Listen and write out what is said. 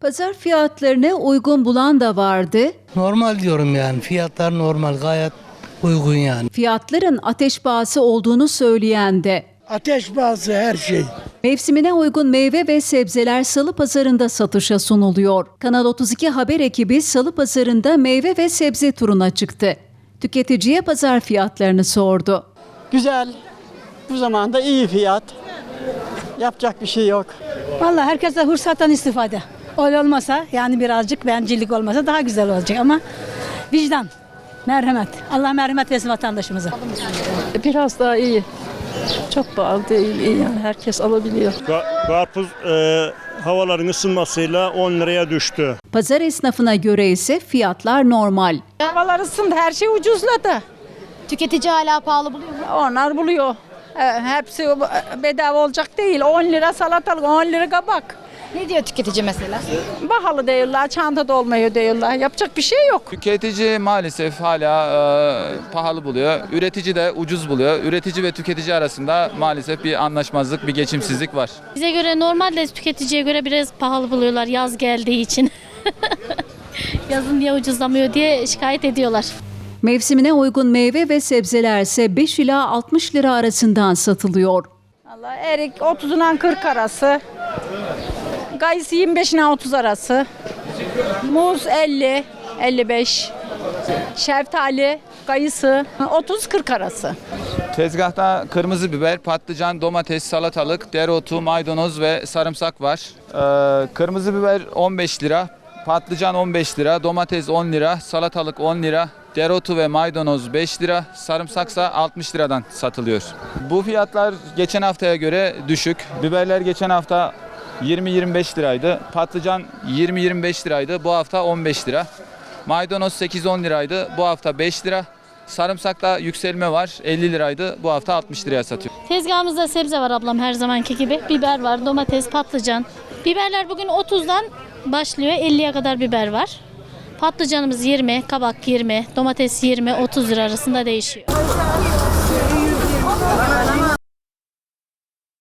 Pazar fiyatlarını uygun bulan da vardı. Normal diyorum yani. Fiyatlar normal gayet uygun yani. Fiyatların ateş pahası olduğunu söyleyen de. Ateş bazı her şey. Mevsimine uygun meyve ve sebzeler salı pazarında satışa sunuluyor. Kanal 32 haber ekibi salı pazarında meyve ve sebze turuna çıktı. Tüketiciye pazar fiyatlarını sordu. Güzel. Bu zamanda iyi fiyat. Yapacak bir şey yok. Vallahi herkes de fırsattan istifade. Öyle olmasa yani birazcık bencillik olmasa daha güzel olacak ama vicdan, merhamet. Allah merhamet versin vatandaşımıza. Biraz daha iyi. Çok pahalı değil, iyi yani herkes alabiliyor. Ka- Karpuz e, havaların ısınmasıyla 10 liraya düştü. Pazar esnafına göre ise fiyatlar normal. Havalar ısındı, her şey ucuzladı. Tüketici hala pahalı buluyor mu? Onlar buluyor. Ee, Hepsi bedava olacak değil. 10 lira salatalık, 10 lira kabak. Ne diyor tüketici mesela? Pahalı diyorlar, çanta dolmuyor diyorlar. Yapacak bir şey yok. Tüketici maalesef hala e, pahalı buluyor. Üretici de ucuz buluyor. Üretici ve tüketici arasında maalesef bir anlaşmazlık, bir geçimsizlik var. Bize göre normalde tüketiciye göre biraz pahalı buluyorlar yaz geldiği için. Yazın niye ucuzlamıyor diye şikayet ediyorlar. Mevsimine uygun meyve ve sebzeler ise 5 ila 60 lira arasından satılıyor. Allah erik 30'undan 40 arası. Kayısı 25'inden 30 arası. Muz 50, 55. Şeftali, kayısı 30-40 arası. Tezgahta kırmızı biber, patlıcan, domates, salatalık, dereotu, maydanoz ve sarımsak var. Ee, kırmızı biber 15 lira, patlıcan 15 lira, domates 10 lira, salatalık 10 lira, dereotu ve maydanoz 5 lira, sarımsaksa 60 liradan satılıyor. Bu fiyatlar geçen haftaya göre düşük. Biberler geçen hafta 20-25 liraydı, patlıcan 20-25 liraydı, bu hafta 15 lira. Maydanoz 8-10 liraydı, bu hafta 5 lira. Sarımsakta yükselme var. 50 liraydı. Bu hafta 60 liraya satıyor. Tezgahımızda sebze var ablam her zamanki gibi. Biber var, domates, patlıcan. Biberler bugün 30'dan başlıyor. 50'ye kadar biber var. Patlıcanımız 20, kabak 20, domates 20, 30 lira arasında değişiyor.